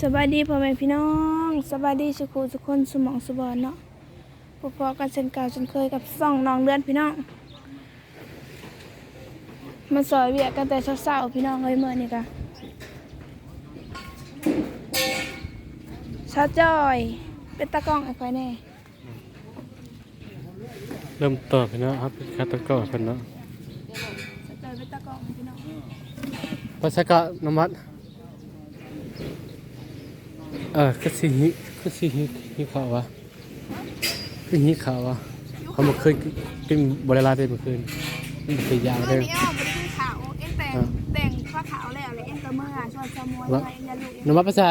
สบายดีพ่อแม่พี่น้องสบายดีสุขุสุคนสมองสุบอนเนาะพอๆกันเช่นเก่าเช่นเคยกับส่องน้องเดือนพี่น้องมาซอยเวียกกันแต่เช้าๆพี่น้องเลยเมื่อนี่กะชาวจอย เป็นตากล้องไอ้ควายแน่ เริ่มต่อไปเนาะครับคาตะกร้อกันเนาะชาวจอยเป็นตากล้องพี่น้องภาษากะน้ำมัด เออคือสิหิคือสิหิหิขาววะคือหิขาววะเขามาเคยกินบริลาได้เมื่อคืนนเป็นยาวเมื่เลอยนี้อ้อมไม่ได้ขึ้นขาวเอ็งแต่งแต่งผ้าขาวแล้วเลยเอ็งตะเมื่อชอบชะมวยวะไว้ยันลูกน้ำมัดภาษา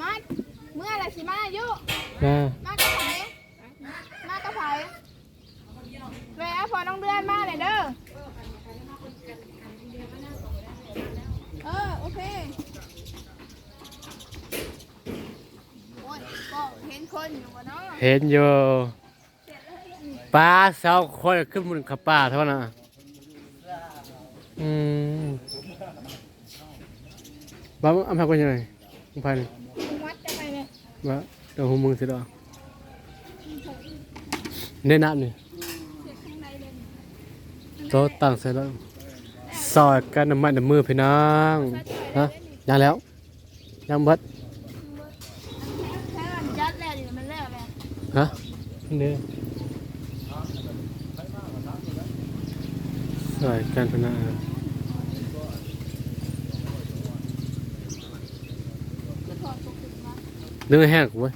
มาเมื่อไรสิมาอยู่มากระไผมากระไผแม่พอน้องเดือนมาเลยเด้อเออ โอเค โอ้ยก็เห็นคนอยู่วะ เห็นอยู่ปลาสาวคอยขึ้นบนขับป่าเท่านั้นน่ะอืมบ้าอันพักกันยังไงอันพักนี่วัดจะไปเลยว่าเดี๋ยวหูมึงสิดอเน้นน้ำนี่เด็กข้างในเลยโต๊ะตั้งเสร็จแล้วซอยกันน้ำมันน้ำมือพี่น้องฮะยังแล้วยังเบัด แค่มันยัดแล้วดิมันแล้วแล้ว ฮะนี่ซอยกันพี่น้องจะถอดปกติมาเนื้อแห้งกูเว้ย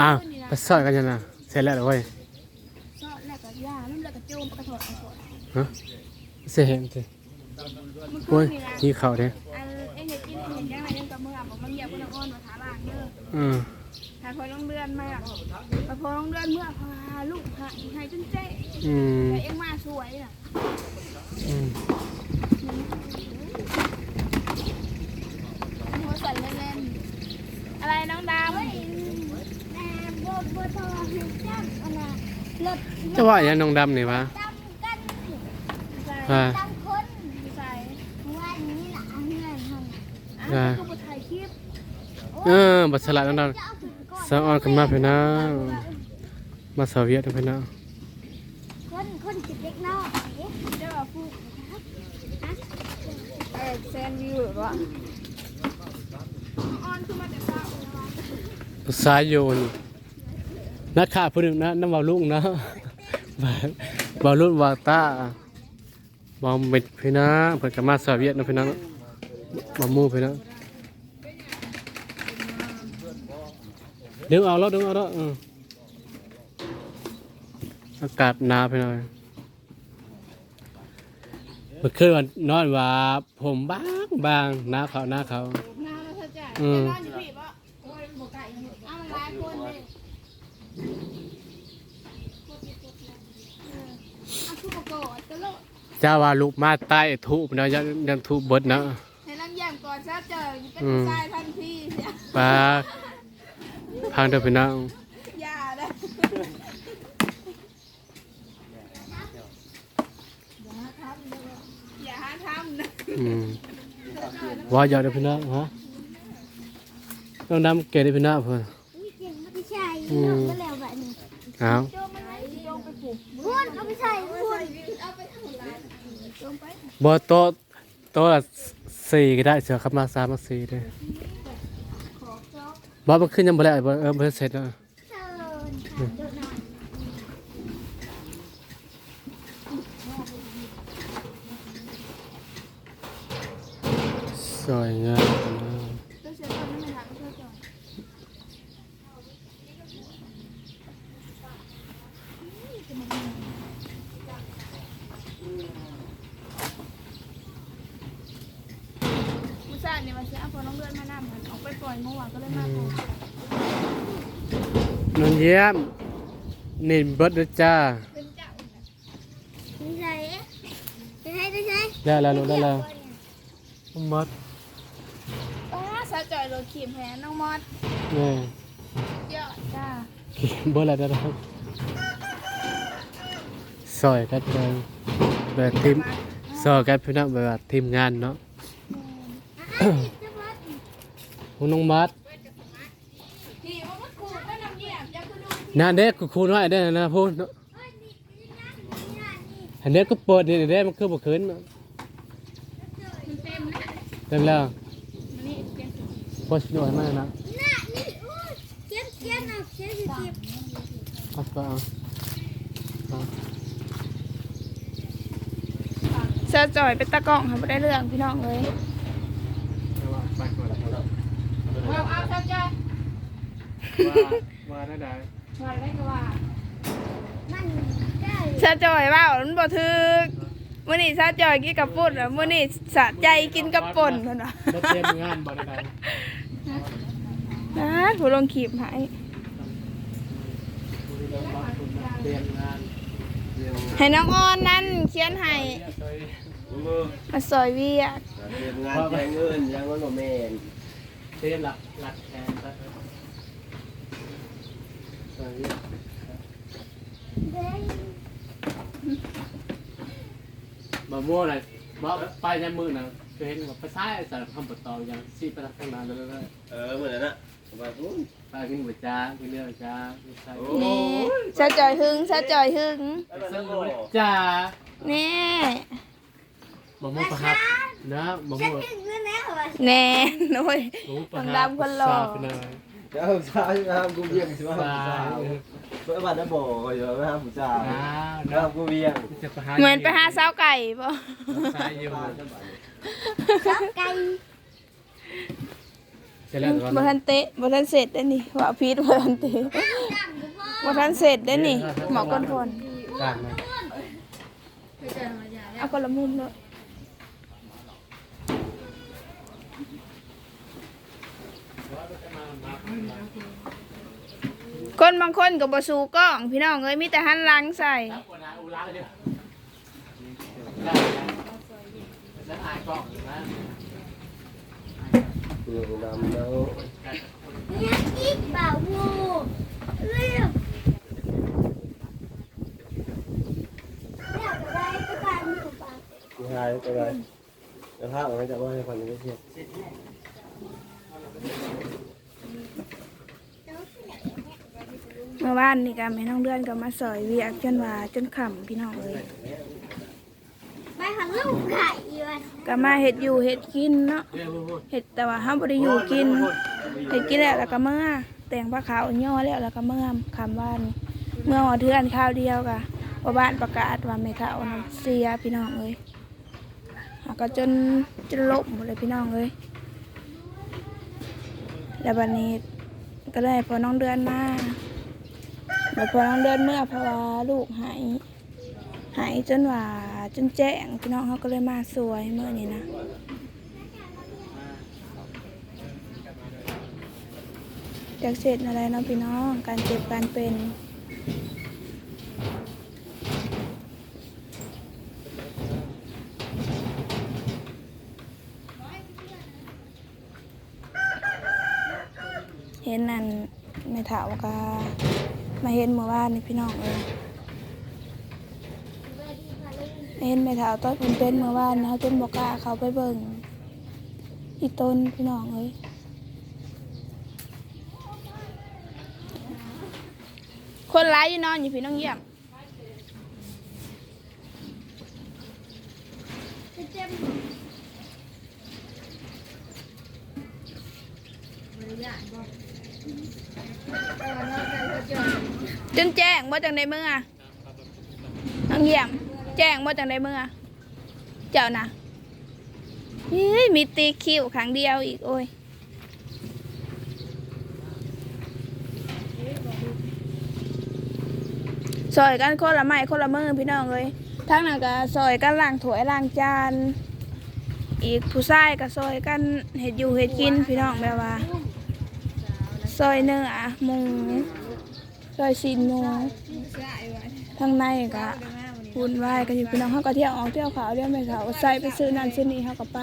อ้าวไปซอยกันยังนะเสร็จแล้วเหรอเว้ยซอดแล้วก็ย่าแล้วแล้วก็โจมกระถอดกระถอดฮะเสียแห้งสิเมื่อคืโอ้ยนนี่นะขี้เข่าเด้อันเอ็งเห็นกินเห็นยังไงเอ็งกับมือบอกมันเหยียบคนอ่อนมาขาล่างเด้ ออืมหาพอน้องเดือนมาแต่พอน้องเดือนเมื่อพาลูกหายหายจนเจ๊อืมแต่เอ็งมาสวยน่ะอืมหัวสั่นเล่นๆอะไรน้องดาวแม่บัวบัวทองให้จับอันน่ะรถจะว่าอย่างน้องดำนี่วะจำกันใส่อ่าจำคนใส่วันนี้หลาน เออบัตรสลัดน้องดำำจะเอาถึงก่อนสาวออนกันมาเพี่อน้องมาสาวเวียดพี่อน้องคนคนจิตเล็กน้อยเจ้าฟูเออแซนวิวหรือวะออนคือมาแต่เช้าเลยวะผู้ชาโยนนักข่าผู้หนึ่งนะน้ำบาลุงนะบาลุงวาตาบอมเบ็ดพี่น้องเพิ่นกันมาสาวเวียดนะพี่น้อมามูพี่น้อ ดึงเอาแล้วดึงเอาแล้วอืมอากาศหนาวพี่น้องเมื่อคืนวันนอนว่า ผมบางบางหน้าเขาหน้าเขาน้าแล้วเธอจ่ายอืมนอนอยู่พี่ปะโอ้ยหมไก่อยู่อ้าวมันหลายคนเลยอ้าวคือบอกก่อนตลกเจ้าว่าลูกมาใต้ทุบนะยังยังทุบเบิดนะให้น้ำแยมก่อนซะเจอเป็นผู้ชายทันทีเสียปลา พังเดินไปนั่งอย่าเลยอย่าหาทำนะอืมว่าอยากเดินไปนั่งฮะต้องดำเกล็ดเดินไปนั่งเพื่อนอุ้ยเก่งเขาไปใช้อืมก็แล้วแบบนี้เอาโจมมันไหมโจมไปปลูกพูดเขาไปใช้พูดเอาไปทำลายโจมไปบอโต๊ะโต๊ะละสี่ก็ได้เสือขับมาสามมาสี่เลย บอมันขึ้นยังบ่แล้วบ่เออบ่เสร็จแล้วเชิญค่ะเดี๋ยวยสวยงามนะ ตัวเสียคนไม่ถามเพื่อก่อนผู้ชายเนี่ยมันจะเอาพอน้องเลือดมาหน้าเหมือนออกไปปล่อยเมื่อวานก็เลยมาปล่อยนนเยี่ยมนี่เบิดด้วยจ้าเป็นเจ้าไปใช้ไปใช้ไปใช้ได้แล้วลูกได้แล้วมดป้าสาวจอยโรยขีมแหน้องมอดนี่เยอะจ้าเบิดแล้วได้แล้วซอยกันเลยแบบทีมซอยกันพี่น้องแบบทีมงานเนาะ คุณน้องมัดนาเด็กกูคูน้อยได้นะพูดเนาะอันเด็กก็เปิดนี่เด็กมันคือบ่คืนเนาะเต็มแล้วโพสต์ด้วยมานะน่ะนี่โอ้ยเขียนเขียนเอาเขียนสิสิบเอาไปเอาเอาเสื้อจ่อยเป็นตะกล้องค่ะไม่ได้เรื่องพี่น้องเลย ไปก่อนแล้ว เอาเอาเจ้าจ้อยว่าว่าได้ได้มาได้ก็ว่ามันได้เสื้อจ่อยว่ามันบ่ถึกมื้อนี้เสื้อจ่อยกินกับปุ่นอะมื้อนี้สะใจกินกับป่นเพิ่นว่าบ่เตรียมงานบ่ได้ได้นะผู้ลงขีบให้เตรียมงานให้น้องออนนั่นเขียนให้มาซอยเวียกเรียนงานแจ้งเงินยังเงินโรแมน เตรียมหลักหลักแทนซะเออเด้บะม่วงน่ะบ่ไปในมือนะเคยเห็นว่าไปซ้ายสารคำปตออย่างสิไปทางข้างหน้าเลยเออเหมือนนั้นนะมาทุนๆไปกินบ่จ้ากินเนื้อจ้าไม่ใช่โอ้นี่เสื้อจ่อยหึงเสื้อจ่อยหึงซึ่งจ้านี่บะม่วงประหับนะบะม่วง แล้วเหรอแน่โอ้ยบะม่วงประต้องหับดำคนหล่อซาไปเลยเดี๋ยวสาวจะทำกูเวียงสิว่าซาสาวเพื่อบ้านน้าบ่อเดี๋ยวมาทำผู้สาวอ่าทำกูเวียงจะไปหาเหมือนไปหาสาวไก่ป่ะซาอยู่ชอบไก่จะแล้วก่อนบ่ทันเตะบ่ทันเสร็จได้อนี่ว่าพีดบ่ทันเตะดังกูพ่อบ่ทันเสร็จได้อนี่หมอก้นพลกลางนะเอาคนละมุมเลย คนบางคนก็บ่สู้กล้อง พี่น้องเอ้ยมีแต่หันหลังใส่หาอุระเลยจะองดำแล้วเนี่ยอีกบ่าวูเรียบเรียบอะไรก็การหนูปากกูหาไปเลยจะพาออกมาจากบ้านให้คนนี้เทีย เมื่อวานนี่ก็แม่น้องเดือนก็มาสอยเวียกจนว่าจนค่ำพี่น้องเอ้ยไปหาลูกไก่อยู่อะก็มาเฮ็ดอยู่เฮ็ดกินเนาะเรียกพูดเฮ็ดแต่ว่าเฮาบ่ได้อยู่กินเฮ็ดกินแล้วแล้วก็เมื่อแต่งผ้าขาวย่อแล้วแล้วก็เมื่อคำว่านี่เมื่อหอเทือนข้าวเดียวก็ว่าบ้านประกาศว่าแม่เฒ่านั้นเสียพี่น้องเอ้ยหาก็จนจนล้มหมดเลยพี่น้องเอ้ยแล้วบัดนี้ก็เลยพอน้องเดือนมา แล้วพอน้องเดือนเมื่อเพราะว่าลูกหายหายจนว่าจนแจ้งพี่น้องเขาก็เลยมาสวยเมื่อนี้นะจากเสร็จอะไรเนาะพี่น้องการเจ็บการเป็นเห็นนั่นไม่ถาวกา มาเห็นเมื่อวานนี่พี่น้องเอยเห็นไม่ถาวต้นเป็นเป็นเมื่อวานเขาจนบอกล้าเขาไปเบิ่งอีต้นพี่น้องเอ้ยคนร้ายอยู่นอนอยู่พี่น้องเยี่ยมเจ็บจนแจ้งว่าจังในเมื่อน้องเยี่ยม แจ้งว่าจังในเมื่อ เจ้านะเฮ้ยมีตีคิวครั้งเดียวอีกโอ้ยซอยกันคนละไม้คนละมือพี่น้องเลยทั้งนั้นก็ซอยกันล้างถ้วยล้างจาน อีกผู้ชายก็ซอยกันเห็ดอยู่เห็ดกินพี่น้องแบบว่า ซอยเนื้อหมูซอยซีนหมูทางในก็วุ่นวายกันอยู่พี่น้องเขาก็เที่ยวออกเที่ยวขาวเที่ยวไม่ขาวใส่ไปซื้อนั่นซื้อนี่เขาก็ไป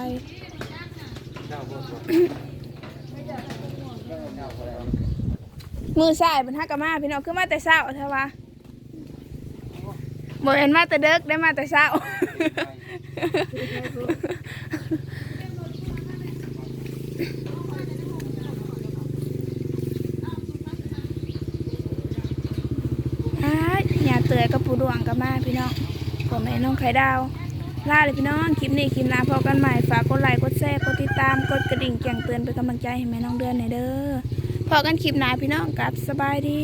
มือใสายบรรทักกมาพี่น้องคือมาแต่เช้าเถอะวะบ่เห็นมาแต่เด็กได้มาแต่เช้า อ้าย อยกับปูดวงกับมาพี่น้องผมแม่น้องไข่ดาวลาเลยพี่น้องคลิปนี้คลิปหน้าพอกันใหม่ฝากกดไลค์กดแชร์กดติดตามกดกระดิ่งแจ้งเตือนเป็นกำลังใจให้แม่น้องเดือนหน่อยเด้อพอกันคลิปหน้าพี่น้องกับสบายดี